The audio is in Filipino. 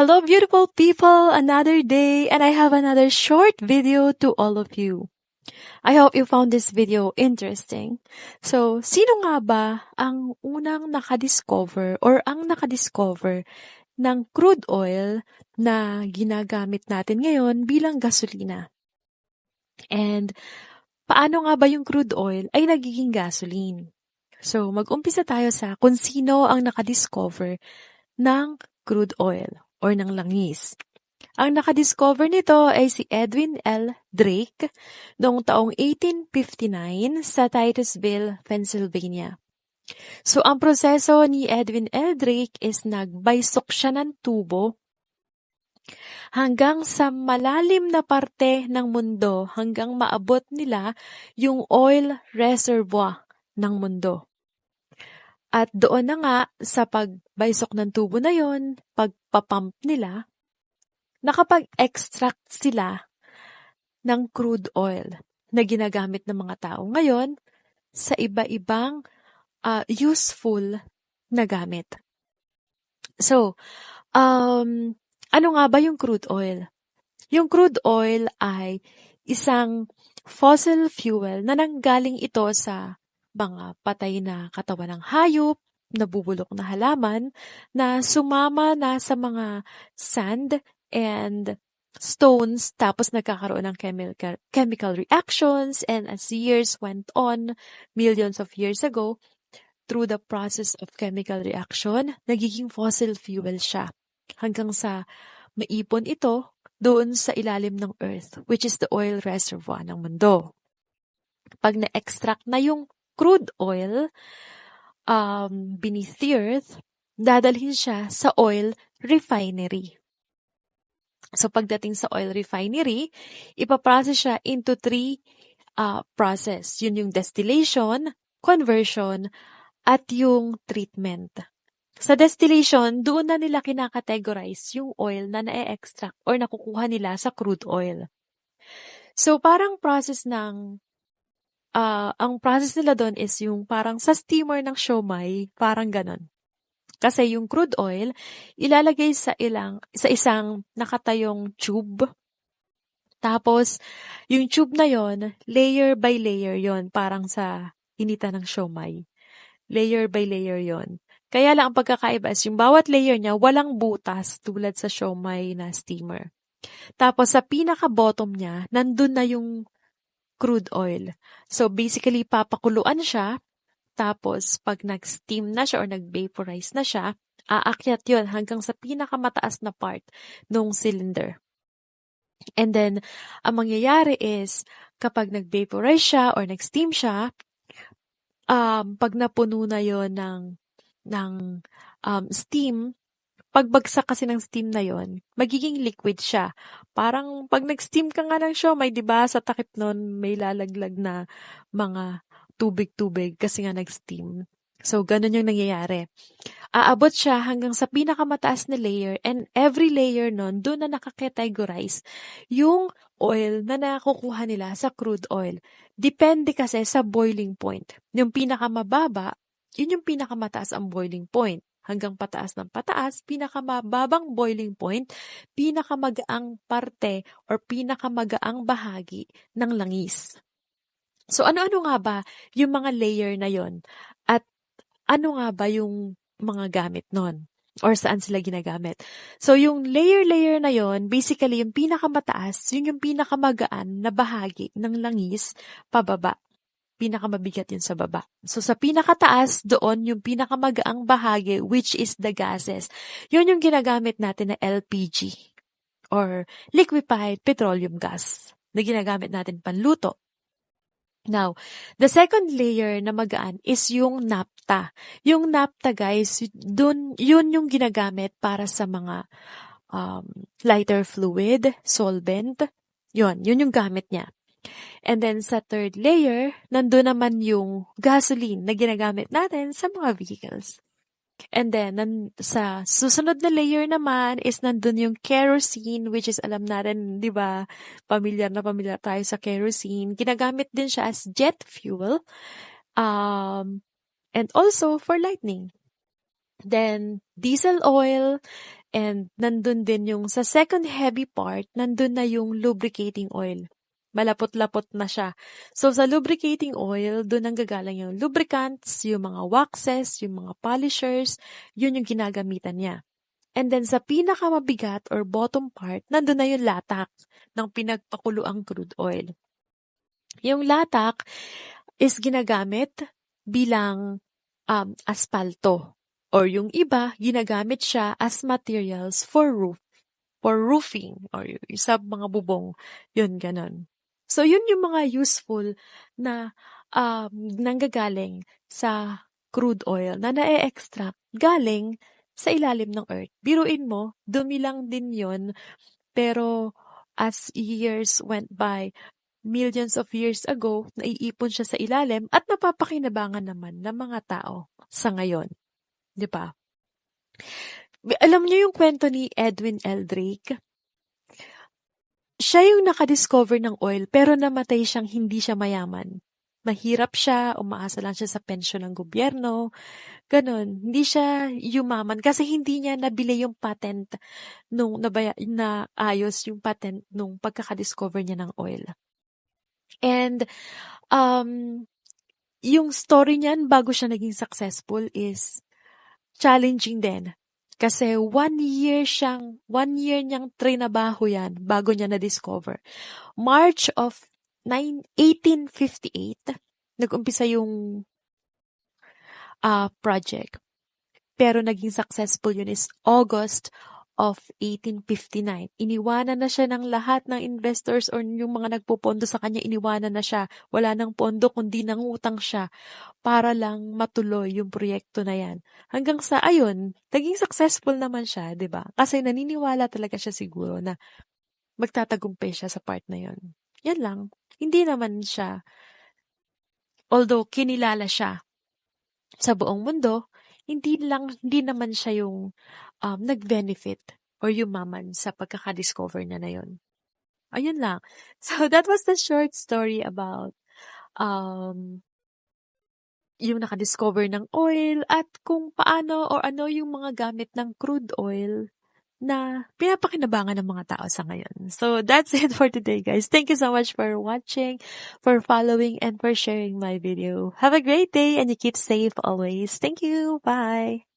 Hello, beautiful people! Another day, and I have another short video to all of you. I hope you found this video interesting. So, sino nga ba ang unang nakadiscover or ang nakadiscover ng crude oil na ginagamit natin ngayon bilang gasolina? And paano nga ba yung crude oil ay nagiging gasoline? So, mag-umpisa tayo sa kung sino ang nakadiscover ng crude oil or ng langis. Ang nakadiscover nito ay si Edwin L. Drake noong taong 1859 sa Titusville, Pennsylvania. So, ang proseso ni Edwin L. Drake is nagbaysok siya ng tubo hanggang sa malalim na parte ng mundo hanggang maabot nila yung oil reservoir ng mundo. At doon na nga sa pagbaysok ng tubo na yon, pagpapump nila, nakapag-extract sila ng crude oil na ginagamit ng mga tao ngayon sa iba-ibang uh, useful na gamit. So, um, ano nga ba yung crude oil? Yung crude oil ay isang fossil fuel na nanggaling ito sa mga patay na katawan ng hayop, nabubulok na halaman, na sumama na sa mga sand and stones tapos nagkakaroon ng chemical, chemical reactions and as years went on, millions of years ago, through the process of chemical reaction, nagiging fossil fuel siya hanggang sa maipon ito doon sa ilalim ng earth, which is the oil reservoir ng mundo. Pag na-extract na yung crude oil um, beneath the earth, dadalhin siya sa oil refinery. So pagdating sa oil refinery, ipaprocess siya into three uh, process. Yun yung distillation, conversion, at yung treatment. Sa distillation, doon na nila kinakategorize yung oil na na-extract or nakukuha nila sa crude oil. So parang process ng uh, ang process nila doon is yung parang sa steamer ng siomay, parang ganon. Kasi yung crude oil, ilalagay sa ilang sa isang nakatayong tube. Tapos, yung tube na yon, layer by layer yon, parang sa hinita ng siomay. Layer by layer yon. Kaya lang ang pagkakaiba is yung bawat layer niya walang butas tulad sa siomay na steamer. Tapos sa pinaka-bottom niya, nandun na yung crude oil. So basically, papakuluan siya tapos, pag nag-steam na siya or nag-vaporize na siya, aakyat yon hanggang sa pinakamataas na part ng cylinder. And then, ang mangyayari is, kapag nag-vaporize siya or nag-steam siya, um, pag napuno na yon ng, ng um, steam, pagbagsak kasi ng steam na yon, magiging liquid siya. Parang pag nag-steam ka nga ng siomay, di ba, sa takip nun may lalaglag na mga tubig-tubig kasi nga nag-steam. So, ganun yung nangyayari. Aabot siya hanggang sa pinakamataas na layer and every layer nun, doon na nakakategorize yung oil na nakukuha nila sa crude oil. Depende kasi sa boiling point. Yung pinakamababa, yun yung pinakamataas ang boiling point. Hanggang pataas ng pataas, pinakamababang boiling point, pinakamagaang parte or pinakamagaang bahagi ng langis. So ano-ano nga ba yung mga layer na yon At ano nga ba yung mga gamit nun? Or saan sila ginagamit? So yung layer-layer na yon basically yung pinakamataas, yun yung pinakamagaan na bahagi ng langis pababa. Pinakamabigat yun sa baba. So sa pinakataas, doon yung pinakamagaang bahagi which is the gases. Yun yung ginagamit natin na LPG or liquefied petroleum gas na ginagamit natin panluto Now, the second layer na magaan is yung napta. Yung napta, guys, dun, yun yung ginagamit para sa mga um, lighter fluid, solvent. Yun, yun yung gamit niya. And then sa third layer, nandun naman yung gasoline na ginagamit natin sa mga vehicles. And then, nan, sa susunod na layer naman is nandun yung kerosene, which is alam natin, di ba, pamilyar na pamilyar tayo sa kerosene. Ginagamit din siya as jet fuel. Um, and also for lightning. Then, diesel oil, And nandun din yung sa second heavy part, nandun na yung lubricating oil. Malapot-lapot na siya. So, sa lubricating oil, doon ang gagalang yung lubricants, yung mga waxes, yung mga polishers, yun yung ginagamitan niya. And then sa pinakamabigat or bottom part, nandun na yung latak ng pinagpakuluang crude oil. Yung latak is ginagamit bilang um, aspalto or yung iba, ginagamit siya as materials for roof, for roofing, or sa mga bubong, yun, ganon. So, yun yung mga useful na um, nanggagaling sa crude oil na na-extract galing sa ilalim ng earth. Biruin mo, dumi lang din yon pero as years went by, millions of years ago, naiipon siya sa ilalim at napapakinabangan naman ng mga tao sa ngayon. 'Di ba? Alam niyo yung kwento ni Edwin L. Siya yung nakadiscover ng oil pero namatay siyang hindi siya mayaman. Mahirap siya, umaasa lang siya sa pensyon ng gobyerno, ganon. Hindi siya yumaman kasi hindi niya nabili yung patent nung nabaya, na ayos yung patent nung pagkakadiscover niya ng oil. And um, yung story niyan bago siya naging successful is challenging din. Kasi one year siyang, one year niyang trinabaho yan bago niya na-discover. March of 9, 1858, nag-umpisa yung uh, project. Pero naging successful yun is August of 1859. Iniwanan na siya ng lahat ng investors or yung mga nagpupondo sa kanya, iniwanan na siya. Wala nang pondo kundi nangutang siya para lang matuloy yung proyekto na yan. Hanggang sa, ayun, naging successful naman siya, di ba? Kasi naniniwala talaga siya siguro na magtatagumpay siya sa part na yon. Yan lang. Hindi naman siya, although kinilala siya sa buong mundo, hindi lang, hindi naman siya yung um, nag-benefit or yumaman sa pagkakadiscover niya na yun. Ayun lang. So, that was the short story about um, yung nakadiscover ng oil at kung paano or ano yung mga gamit ng crude oil na pinapakinabangan ng mga tao sa ngayon. So, that's it for today, guys. Thank you so much for watching, for following, and for sharing my video. Have a great day and you keep safe always. Thank you. Bye.